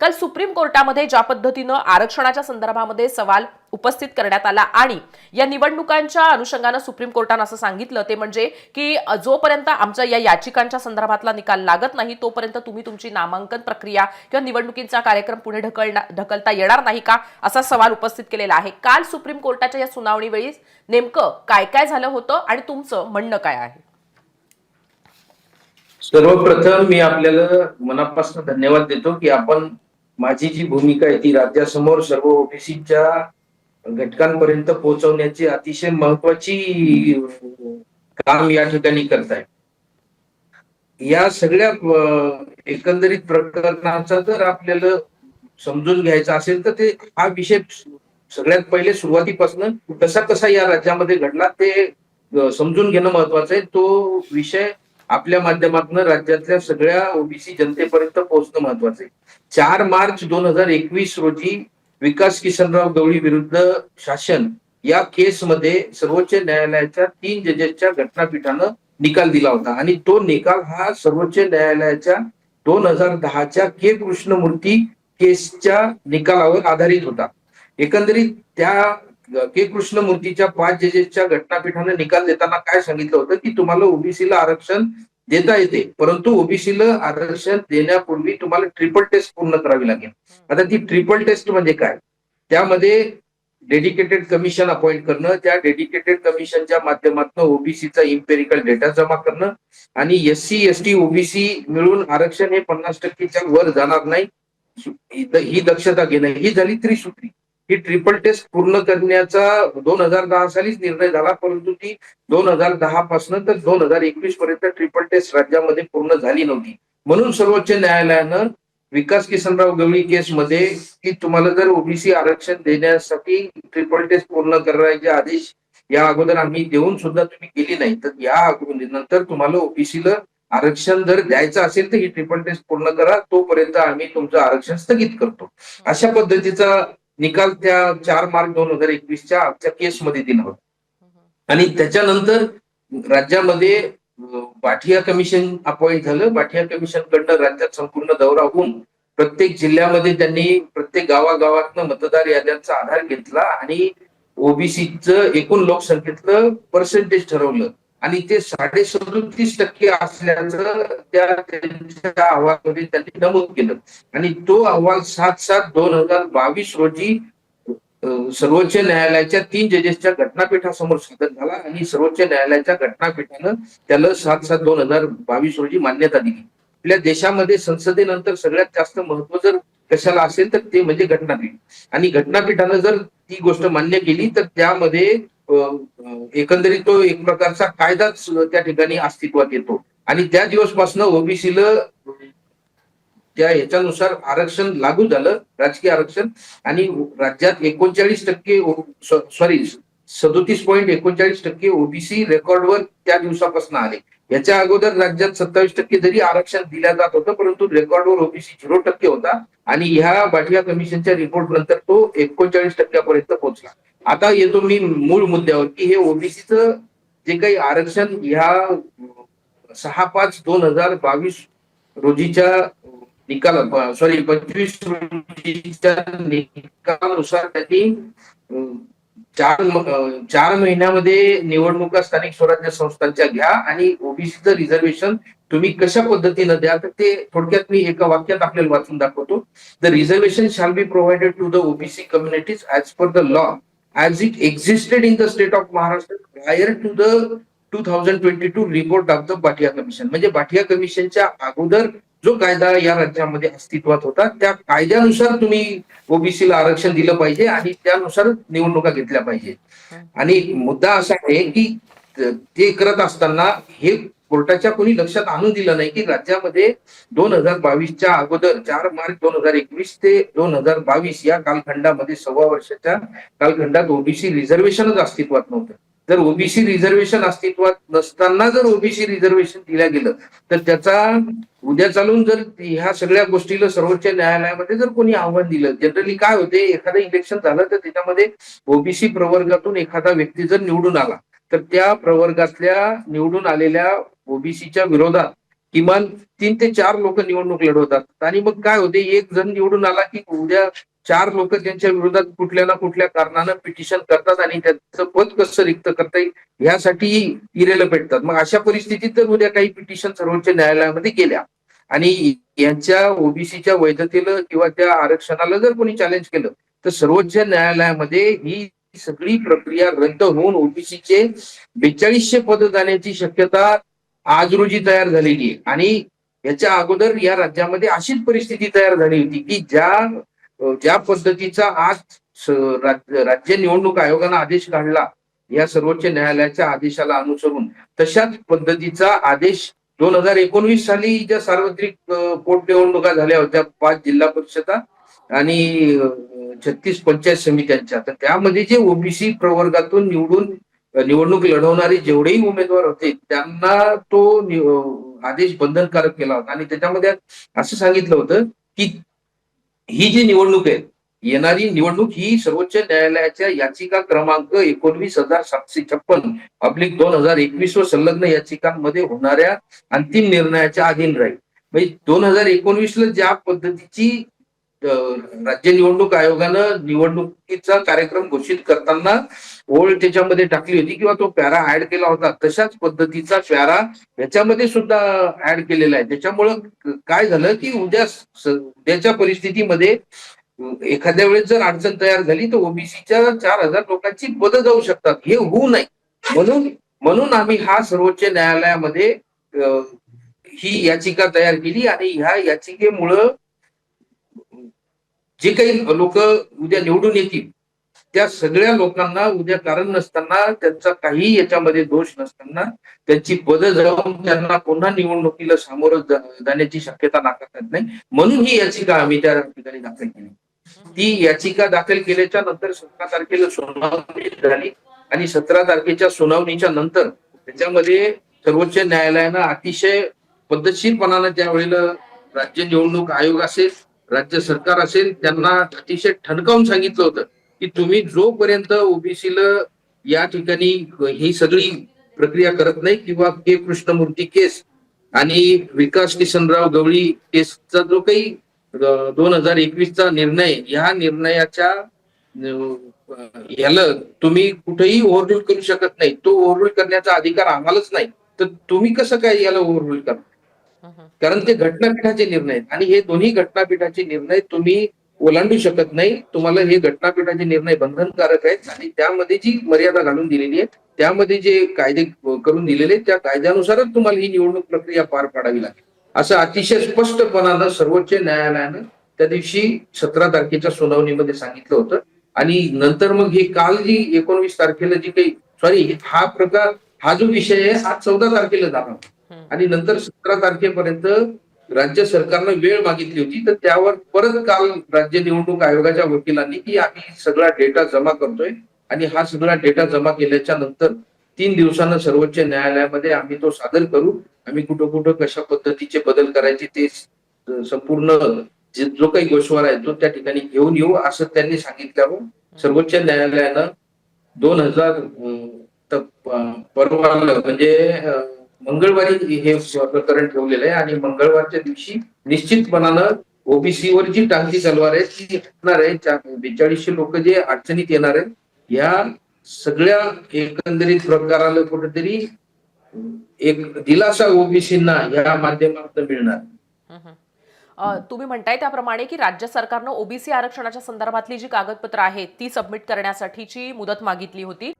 काल सुप्रीम कोर्टामध्ये ज्या पद्धतीनं आरक्षणाच्या संदर्भामध्ये सवाल उपस्थित करण्यात आला आणि या निवडणुकांच्या अनुषंगानं सुप्रीम कोर्टानं असं सांगितलं ते म्हणजे की जोपर्यंत आमच्या या याचिकांच्या संदर्भातला निकाल लागत नाही तोपर्यंत तुम्ही तुमची नामांकन प्रक्रिया किंवा निवडणुकींचा कार्यक्रम पुढे ढकलना ढकलता येणार नाही का असा सवाल उपस्थित केलेला आहे. काल सुप्रीम कोर्टाच्या या सुनावणी वेळी नेमकं काय काय झालं होतं आणि तुमचं म्हणणं काय आहे? सर्वप्रथम मी आपल्याला मनापासून धन्यवाद देतो की आपण माझी जी भूमिका आहे ती राज्यासमोर सर्व ओबीसीच्या घटकांपर्यंत पोहोचवण्याची अतिशय महत्वाची काम या ठिकाणी करताय. या सगळ्या एकंदरीत प्रकरणाचा जर आपल्याला समजून घ्यायचा असेल तर ते हा विषय सगळ्यात पहिले सुरुवातीपासून कसा कसा या राज्यामध्ये घडला ते समजून घेणं महत्वाचं आहे. तो विषय आपल्या माध्यमातून राज्यातल्या सगळ्या ओबीसी जनतेपर्यंत पोहोचणं महत्वाचं आहे. चार मार्च दोन हजार एकवीस रोजी विकास किशनराव गवळी विरुद्ध शासन या केसमध्ये सर्वोच्च न्यायालयाच्या तीन जजेसच्या घटनापीठानं निकाल दिला होता. आणि तो निकाल हा सर्वोच्च न्यायालयाच्या दोन हजार दहाच्या के. कृष्णमूर्ती केसच्या निकालावर आधारित होता. एकंदरीत त्या के कृष्ण मूर्तीच्या पाच जजेसच्या घटनापीठाने निकाल देताना काय सांगितलं होतं की तुम्हाला ओबीसीला आरक्षण देता येते परंतु ओबीसीला आरक्षण देण्यापूर्वी तुम्हाला ट्रिपल टेस्ट पूर्ण करावी लागेल. आता ती ट्रिपल टेस्ट म्हणजे काय? त्यामध्ये डेडिकेटेड कमिशन अपॉइंट करणं त्या डेडिकेटेड कमिशनच्या माध्यमातून ओबीसीचा इम्पेरिकल डेटा जमा करणं आणि SC ST S T OBC मिळून आरक्षण हे पन्नास टक्केच्या वर जाणार नाही. ही ही दक्षता घेणं ही झाली त्रिसूत्री. ही ट्रिपल टेस्ट पूर्ण करण्याचा दोन हजार दहा सालीच निर्णय झाला परंतु ती दोन हजार दहा पासून तर दोन हजार एकवीस पर्यंत ट्रिपल टेस्ट राज्यामध्ये पूर्ण झाली नव्हती. म्हणून सर्वोच्च न्यायालयानं विकास किसनराव गवळी केसमध्ये की तुम्हाला जर ओबीसी आरक्षण देण्यासाठी ट्रिपल टेस्ट पूर्ण करण्याचे आदेश या अगोदर आम्ही देऊन सुद्धा तुम्ही केली नाही तर या अगोदर नंतर तुम्हाला ओबीसीला आरक्षण जर द्यायचं असेल तर ही ट्रिपल टेस्ट पूर्ण करा तोपर्यंत आम्ही तुमचं आरक्षण स्थगित करतो. अशा पद्धतीचा निकाल त्या चार मार्च दोन हजार एकवीसच्या आमच्या केसमध्ये दिला होता. आणि त्याच्यानंतर राज्यामध्ये बाठिया कमिशन अपॉइंट झालं. बाठिया कमिशन कडनं राज्यात संपूर्ण दौरा होऊन प्रत्येक जिल्ह्यामध्ये त्यांनी प्रत्येक गावागावातनं मतदार याद्यांचा आधार घेतला आणि ओबीसीचं एकूण लोकसंख्येतलं पर्सेंटेज ठरवलं. आणि ते साडे सदोतीस टक्के असल्याचं त्या त्यांच्या अहवालामध्ये त्यांनी नमूद केलं. आणि तो अहवाल सात सात दोन हजार बावीस रोजी सर्वोच्च न्यायालयाच्या तीन जजेसच्या घटनापीठासमोर सादर झाला आणि सर्वोच्च न्यायालयाच्या घटनापीठानं त्याला सात सात दोन हजार बावीस रोजी मान्यता दिली. आपल्या देशामध्ये संसदेनंतर सगळ्यात जास्त महत्त्व जर कशाला असेल तर ते म्हणजे घटनापीठ. आणि घटनापीठानं जर ती गोष्ट मान्य केली तर त्यामध्ये एकंदरीत तो एक प्रकारचा कायदाच त्या ठिकाणी अस्तित्वात येतो. आणि त्या दिवसपासून ओबीसीला त्या ह्याच्यानुसार आरक्षण लागू झालं राजकीय आरक्षण आणि राज्यात एकोणचाळीस टक्के सॉरी सदोतीस पॉईंट एकोणचाळीस टक्के ओबीसी रेकॉर्डवर त्या दिवसापासून आले. याच्या अगोदर राज्यात सत्तावीस टक्के जरी आरक्षण दिल्या जात होतं परंतु रेकॉर्डवर ओबीसी झिरो टक्के होता आणि ह्या बाटिया कमिशनच्या रिपोर्ट नंतर तो एकोणचाळीस टक्क्यापर्यंत पोहोचला. आता येतो मी मूळ मुद्द्यावर की हे ओबीसीचं जे काही आरक्षण ह्या सहा पाच दोन हजार बावीस रोजीच्या निकाला सॉरी पंचवीस रोजीच्या निकालानुसार त्यांनी चार चार महिन्यामध्ये निवडणुका स्थानिक स्वराज्य संस्थांच्या घ्या आणि ओबीसीचं रिझर्वेशन तुम्ही कशा पद्धतीनं द्या. तर ते थोडक्यात मी एका वाक्यात आपल्याला वाचून दाखवतो. The reservation shall be provided to the OBC communities as per the law in the state of Maharashtra prior to the two thousand twenty two report of the Banthia commission म्हणजे बाटिया कमिशनच्या अगोदर जो कायदा या राज्यामध्ये अस्तित्वात होता त्या कायद्यानुसार तुम्ही ओबीसीला आरक्षण दिलं पाहिजे आणि त्यानुसार निवडणुका घेतल्या पाहिजे. आणि मुद्दा असा आहे की ते करत असताना हे कोर्टाच्या कोणी लक्षात आणून दिलं नाही की राज्यामध्ये दोन हजार बावीसच्या अगोदर चार मार्च दोन हजार एकवीस ते दोन हजार बावीस या कालखंडामध्ये सव्वा वर्षाच्या कालखंडात ओबीसी रिझर्वेशनच अस्तित्वात नव्हतं. जर ओबीसी रिझर्वेशन अस्तित्वात नसताना जर ओबीसी रिझर्वेशन दिल्या गेलं तर त्याचा उद्या चालून जर ह्या सगळ्या गोष्टीला सर्वोच्च न्यायालयामध्ये जर कोणी आव्हान दिलं जनरली काय होते एखादं इलेक्शन झालं तर त्याच्यामध्ये ओबीसी प्रवर्गातून एखादा व्यक्ती जर निवडून आला तर त्या प्रवर्गातल्या निवडून आलेल्या ओबीसीच्या विरोधात किमान तीन ते चार लोक निवडणूक लढवतात. आणि मग काय होते एक जण निवडून आला की उद्या चार लोक त्यांच्या विरोधात कुठल्या ना कुठल्या कारणानं पिटिशन करतात आणि त्यांचं पद कसं रिक्त करता येईल यासाठी इरेला पेटतात. मग अशा परिस्थितीत तर उद्या काही पिटिशन सर्वोच्च न्यायालयामध्ये गेल्या. आणि यांच्या ओबीसीच्या वैधतेला किंवा त्या आरक्षणाला जर कोणी चॅलेंज केलं तर सर्वोच्च न्यायालयामध्ये ही सगळी प्रक्रिया रद्द होऊन ओबीसीचे बेचाळीसशे पद जाण्याची शक्यता आज रोजी तयार झालेली आहे. आणि याच्या अगोदर या राज्यामध्ये अशीच परिस्थिती तयार झाली होती की ज्या ज्या पद्धतीचा आज राज- राज्य निवडणूक आयोगानं आदेश काढला या सर्वोच्च न्यायालयाच्या आदेशाला अनुसरून तशाच पद्धतीचा आदेश दोन हजार एकोणवीस साली ज्या सार्वत्रिक पोटनिवडणुका झाल्या होत्या पाच जिल्हा परिषदा आणि छत्तीस पंचायत समित्यांच्या तर त्यामध्ये जे ओबीसी प्रवर्गातून निवडून निवडणूक लढवणारे जेवढेही उमेदवार होते त्यांना तो आदेश बंधनकारक केला होता. आणि त्याच्यामध्ये असं सांगितलं होतं की ही जी निवडणूक आहे येणारी निवडणूक ही सर्वोच्च न्यायालयाच्या याचिका क्रमांक एकोणवीस हजार सातशे छप्पन पब्लिक दोन हजार एकवीस व संलग्न याचिकांमध्ये होणाऱ्या अंतिम निर्णयाच्या अधीन राहील. म्हणजे दोन हजार एकोणवीस ला ज्या पद्धतीची राज्य निवडणूक आयोगानं निवडणुकीचा कार्यक्रम घोषित करताना ओळ त्याच्यामध्ये टाकली होती किंवा तो पॅरा ऍड केला होता. तशाच पद्धतीचा पॅरा याच्यामध्ये सुद्धा ऍड केलेला आहे. त्याच्यामुळं काय झालं की उद्या उद्याच्या परिस्थितीमध्ये एखाद्या वेळेस जर अडचण तयार झाली तर ओबीसीच्या चार हजार लोकांची पदं जाऊ शकतात. हे होऊ नये. म्हणून म्हणून आम्ही हा सर्वोच्च न्यायालयामध्ये ही याचिका तयार केली आणि ह्या याचिकेमुळं जे काही लोक उद्या निवडून येतील त्या सगळ्या लोकांना उद्या कारण नसताना त्यांचा काही याच्यामध्ये दोष नसताना त्यांची पदं जाऊन त्यांना पुन्हा निवडणुकीला सामोरं जाण्याची शक्यता नाकारत नाही. म्हणून ही याचिका आम्ही त्या ठिकाणी दाखल केली. ती याचिका दाखल केल्याच्यानंतर सतरा तारखेला सुनावणी झाली आणि सतरा तारखेच्या सुनावणीच्या नंतर त्याच्यामध्ये सर्वोच्च न्यायालयानं अतिशय पद्धतशीरपणानं त्यावेळेला राज्य निवडणूक आयोग असेल राज्य सरकार असेल त्यांना अतिशय ठणकावून सांगितलं होतं की तुम्ही जोपर्यंत ओबीसीला या ठिकाणी ही सगळी प्रक्रिया करत नाही किंवा के कृष्णमूर्ती केस आणि विकास किशनराव गवळी केसचा जो काही दोन हजार एकवीसचा निर्णय या निर्णयाच्या याला तुम्ही कुठेही ओव्हररूल करू शकत नाही. तो ओव्हररूल करण्याचा अधिकार आम्हालाच नाही. तर तुम्ही कसं काय याला ओव्हररूल करणार? कारण ते घटनापीठाचे निर्णय आहेत. आणि हे दोन्ही घटनापीठाचे निर्णय तुम्ही ओलांडू शकत नाही. तुम्हाला हे घटनापीठाचे निर्णय बंधनकारक आहेत आणि त्यामध्ये जी मर्यादा घालून दिलेली आहे त्यामध्ये जे कायदे करून दिलेले त्या कायद्यानुसारच तुम्हाला ही निवडणूक प्रक्रिया पार पाडावी लागेल. असं अतिशय स्पष्टपणानं सर्वोच्च न्यायालयानं त्या दिवशी सतरा तारखेच्या सुनावणीमध्ये सांगितलं होतं. आणि नंतर मग ही काल जी एकोणवीस तारखेला जी काही सॉरी हा प्रकार हा जो विषय आहे हा चौदा तारखेला झाला होता. आणि नंतर सतरा तारखेपर्यंत राज्य सरकारनं वेळ मागितली होती तर त्यावर परत काल राज्य निवडणूक आयोगाच्या वकिलांनी की आम्ही सगळा डेटा जमा करतोय आणि हा सगळा डेटा जमा केल्याच्यानंतर तीन दिवसानं सर्वोच्च न्यायालयामध्ये आम्ही तो सादर करू. आम्ही कुठं कुठं कशा पद्धतीचे बदल करायचे ते संपूर्ण जो काही गोषवार आहे तो त्या ठिकाणी घेऊन येऊ असं त्यांनी सांगितल्यावर सर्वोच्च न्यायालयानं दोन हजार परवा म्हणजे मंगळवारी हे प्रकरण ठेवलेलं आहे आणि मंगळवारच्या दिवशी निश्चितपणानं ओबीसीवर जी टांगती तलवार आहे ती हटणार आहे. बेचाळीसशे लोक जे अडचणीत येणार आहेत या सगळ्या एकंदरीत प्रकाराला कुठेतरी एक दिलासा ओबीसींना या माध्यमातून मिळणार. तुम्ही म्हणताय त्याप्रमाणे की राज्य सरकारनं ओबीसी आरक्षणाच्या संदर्भातली जी कागदपत्र आहेत ती सबमिट करण्यासाठीची मुदत मागितली होती.